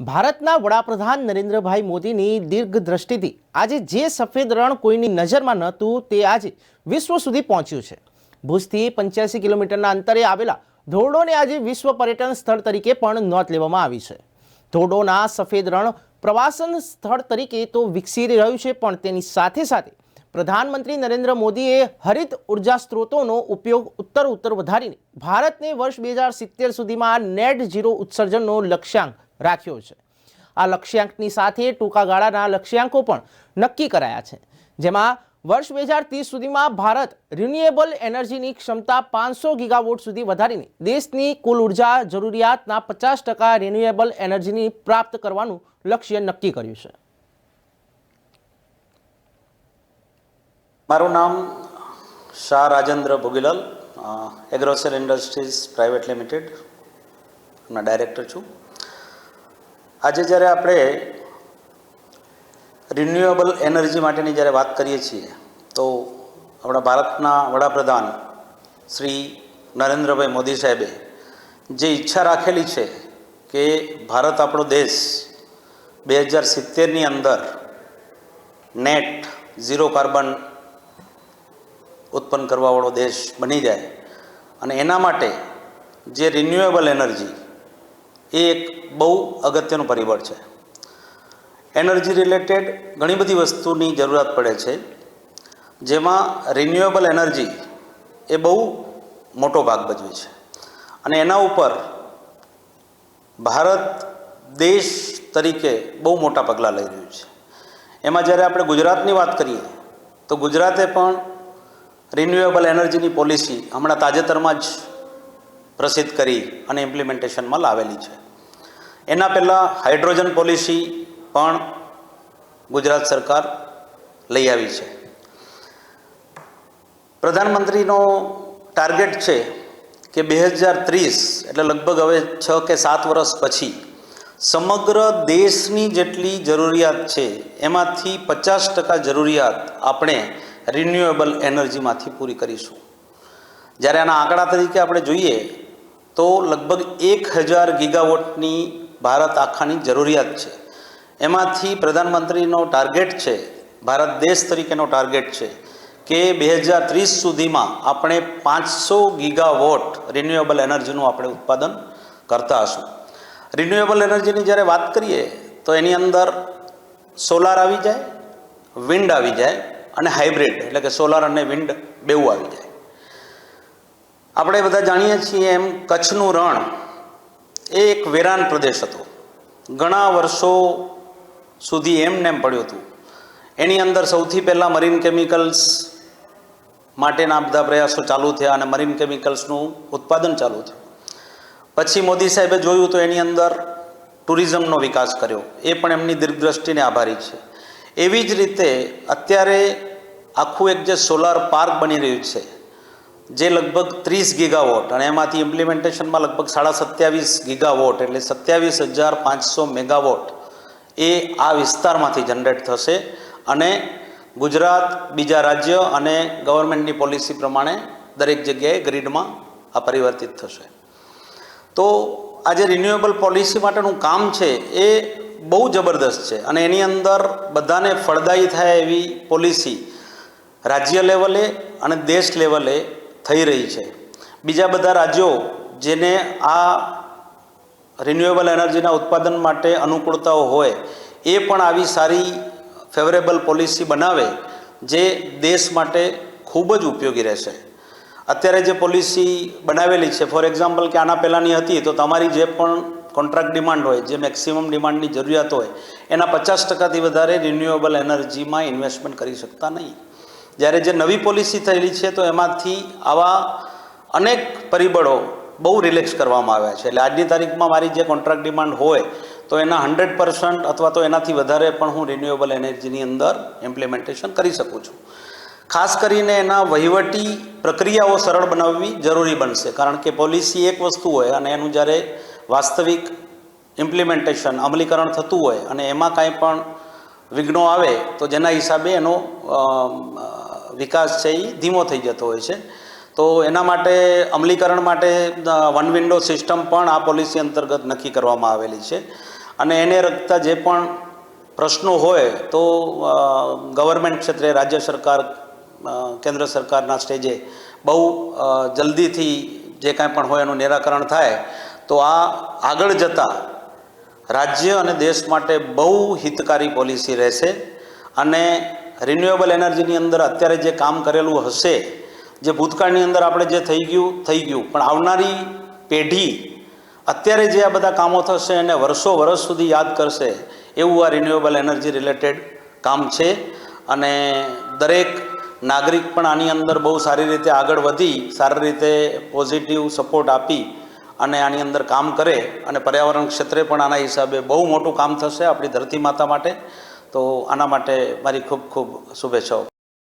ભારતના વડાપ્રધાન નરેન્દ્રભાઈ મોદીની દીર્ઘ દ્રષ્ટિથી આજે જે સફેદ રણ કોઈની નજરમાં નહોતું તે આજે વિશ્વ સુધી પહોંચ્યું છે. ભુજથી પંચ્યાસી કિલોમીટરના અંતરે આવેલા ધોરડોને આજે વિશ્વ પર્યટન સ્થળ તરીકે પણ નોંધ લેવામાં આવી છે. ધોરડોના સફેદ રણ પ્રવાસન સ્થળ તરીકે તો વિકસી રહ્યું છે, પણ તેની સાથે સાથે પ્રધાનમંત્રી નરેન્દ્ર મોદીએ હરિત ઊર્જા સ્ત્રોતોનો ઉપયોગ ઉત્તર ઉત્તર વધારીને ભારતને વર્ષ બે હજાર સિત્તેર સુધીમાં નેટ ઝીરો ઉત્સર્જનનો લક્ષ્યાંક રાખ્યો છે. આ લક્ષ્યાંકની સાથે ટૂંકા ગાળાના લક્ષ્યાંકો પણ નક્કી કરાયા છે. જેમાં વર્ષ બે હજાર ત્રીસ સુધીમાં ભારત રિન્યુએબલ એનર્જીની ક્ષમતા પાંચસો ગીગાવોટ સુધી વધારીને દેશની કુલ ઊર્જા જરૂરિયાતના પચાસ ટકા રિન્યુએબલ એનર્જીની પ્રાપ્ત કરવાનું લક્ષ્ય નક્કી કર્યું છે. મારું નામ Shah Rajendra Bhogilal Agrocel Industries Private Limited director છું. આજે જ્યારે આપણે રિન્યુએબલ એનર્જી માટેની જ્યારે વાત કરીએ છીએ, તો આપણા ભારતના વડાપ્રધાન શ્રી નરેન્દ્રભાઈ મોદી સાહેબે જે ઈચ્છા રાખેલી છે કે ભારત આપણો દેશ બે હજાર સિત્તેરની અંદર નેટ ઝીરો કાર્બન ઉત્પન્ન કરવાવાળો દેશ બની જાય. અને એના માટે જે રિન્યુએબલ એનર્જી એ એક બહુ અગત્યનું પરિબળ છે. એનર્જી રિલેટેડ ઘણી બધી વસ્તુની જરૂરિયાત પડે છે. જેમાં રિન્યુએબલ એનર્જી એ બહુ મોટો ભાગ ભજવે છે. અને એના ઉપર ભારત દેશ તરીકે બહુ મોટા પગલાં લઈ રહ્યું છે. એમાં જ્યારે આપણે ગુજરાતની વાત કરીએ, તો ગુજરાતે પણ રિન્યુએબલ એનર્જીની પોલિસી હમણાં તાજેતરમાં જ પ્રસિદ્ધ કરી અને ઇમ્પ્લિમેન્ટેશનમાં લાવેલી છે. એના પહેલાં હાઇડ્રોજન પોલિસી પણ ગુજરાત સરકાર લઈ આવી છે. પ્રધાનમંત્રીનો ટાર્ગેટ છે કે બે હજાર ત્રીસ, એટલે લગભગ હવે છ કે સાત વર્ષ પછી, સમગ્ર દેશની જેટલી જરૂરિયાત છે, એમાંથી પચાસ ટકા જરૂરિયાત આપણે રિન્યુએબલ એનર્જીમાંથી પૂરી કરીશું. જ્યારે આના આંકડા તરીકે આપણે જોઈએ તો લગભગ એક હજાર ગીગાવોટની ભારત આખાની જરૂરિયાત છે. એમાંથી પ્રધાનમંત્રીનો ટાર્ગેટ છે, ભારત દેશ તરીકેનો ટાર્ગેટ છે કે બે હજાર ત્રીસ સુધીમાં આપણે પાંચસો ગીગાવોટ રિન્યુએબલ એનર્જીનું આપણે ઉત્પાદન કરતા હશું. રિન્યુએબલ એનર્જીની જ્યારે વાત કરીએ તો એની અંદર સોલાર આવી જાય, વિન્ડ આવી જાય અને હાઇબ્રિડ, એટલે કે સોલાર અને વિન્ડ બેવું આવી જાય. આપણે બધા જાણીએ છીએ એમ કચ્છનું રણ એ એક વેરાન પ્રદેશ હતો. ઘણા વર્ષો સુધી એમ પડ્યું હતું. એની અંદર સૌથી પહેલાં મરીન કેમિકલ્સ માટેના બધા પ્રયાસો ચાલુ થયા અને મરીન કેમિકલ્સનું ઉત્પાદન ચાલુ થયું. પછી મોદી સાહેબે જોયું તો એની અંદર ટુરિઝમનો વિકાસ કર્યો. એ પણ એમની દીર્ઘદ્રષ્ટિને આભારી છે. એવી જ રીતે અત્યારે આખું એક જે સોલાર પાર્ક બની રહ્યું છે જે લગભગ ત્રીસ ગીગાવોટ અને એમાંથી ઇમ્પ્લિમેન્ટેશનમાં લગભગ સાડા સત્યાવીસ ગીગાવોટ એટલે સત્યાવીસ હજાર પાંચસો મેગાવોટ એ આ વિસ્તારમાંથી જનરેટ થશે અને ગુજરાત, બીજા રાજ્ય અને ગવર્મેન્ટની પોલિસી પ્રમાણે દરેક જગ્યાએ ગ્રીડમાં આ પરિવર્તિત થશે. તો આ જે રિન્યુએબલ પોલિસી માટેનું કામ છે એ બહુ જબરદસ્ત છે અને એની અંદર બધાને ફળદાયી થાય એવી પોલિસી રાજ્ય લેવલે અને દેશ લેવલે થઈ રહી છે. બીજા બધા રાજ્યો જેને આ રિન્યુએબલ એનર્જીના ઉત્પાદન માટે અનુકૂળતાઓ હોય, એ પણ આવી સારી ફેવરેબલ પોલિસી બનાવે જે દેશ માટે ખૂબ જ ઉપયોગી રહેશે. અત્યારે જે પોલિસી બનાવેલી છે ફોર એક્ઝામ્પલ કે આના પહેલાંની હતી, તો તમારી જે પણ કોન્ટ્રાક્ટ ડિમાન્ડ હોય, જે મેક્સિમમ ડિમાન્ડની જરૂરિયાત હોય, એના પચાસ ટકાથી વધારે રિન્યુએબલ એનર્જીમાં ઇન્વેસ્ટમેન્ટ કરી શકતા નહીં. જ્યારે જે નવી પોલિસી થયેલી છે, તો એમાંથી આવા અનેક પરિબળો બહુ રિલેક્સ કરવામાં આવ્યા છે. એટલે આજની તારીખમાં મારી જે કોન્ટ્રાક્ટ ડિમાન્ડ હોય, તો એના હંડ્રેડ પર્સન્ટ અથવા તો એનાથી વધારે પણ હું રિન્યુએબલ એનર્જીની અંદર ઇમ્પ્લિમેન્ટેશન કરી શકું છું. ખાસ કરીને એના વહીવટી પ્રક્રિયાઓ સરળ બનાવવી જરૂરી બનશે. કારણ કે પોલિસી એક વસ્તુ હોય અને એનું જ્યારે વાસ્તવિક ઇમ્પ્લિમેન્ટેશન અમલીકરણ થતું હોય અને એમાં કાંઈ પણ વિઘ્નો આવે, તો જેના હિસાબે એનો વિકાસ છે એ ધીમો થઈ જતો હોય છે. તો એના માટે અમલીકરણ માટે વન વિન્ડો સિસ્ટમ પણ આ પોલિસી અંતર્ગત નક્કી કરવામાં આવેલી છે. અને એને લગતા જે પણ પ્રશ્નો હોય તો ગવર્મેન્ટ ક્ષેત્રે, રાજ્ય સરકાર કેન્દ્ર સરકારના સ્ટેજે બહુ જલ્દીથી જે કાંઈ પણ હોય એનું નિરાકરણ થાય, તો આ આગળ જતાં રાજ્ય અને દેશ માટે બહુ હિતકારી પોલિસી રહેશે. અને રિન્યુએબલ એનર્જીની અંદર અત્યારે જે કામ કરેલું હશે, જે ભૂતકાળની અંદર આપણે જે થઈ ગયું થઈ ગયું. પણ આવનારી પેઢી અત્યારે જે આ બધા કામો થશે એને વર્ષો વર્ષ સુધી યાદ કરશે, એવું આ રિન્યુએબલ એનર્જી રિલેટેડ કામ છે. અને દરેક નાગરિક પણ આની અંદર બહુ સારી રીતે આગળ વધી, સારી રીતે પોઝિટિવ સપોર્ટ આપી અને આની અંદર કામ કરે. અને પર્યાવરણ ક્ષેત્રે પણ આના હિસાબે બહુ મોટું કામ થશે આપણી ધરતી માતા માટે. તો આના માટે મારી ખૂબ ખૂબ શુભેચ્છાઓ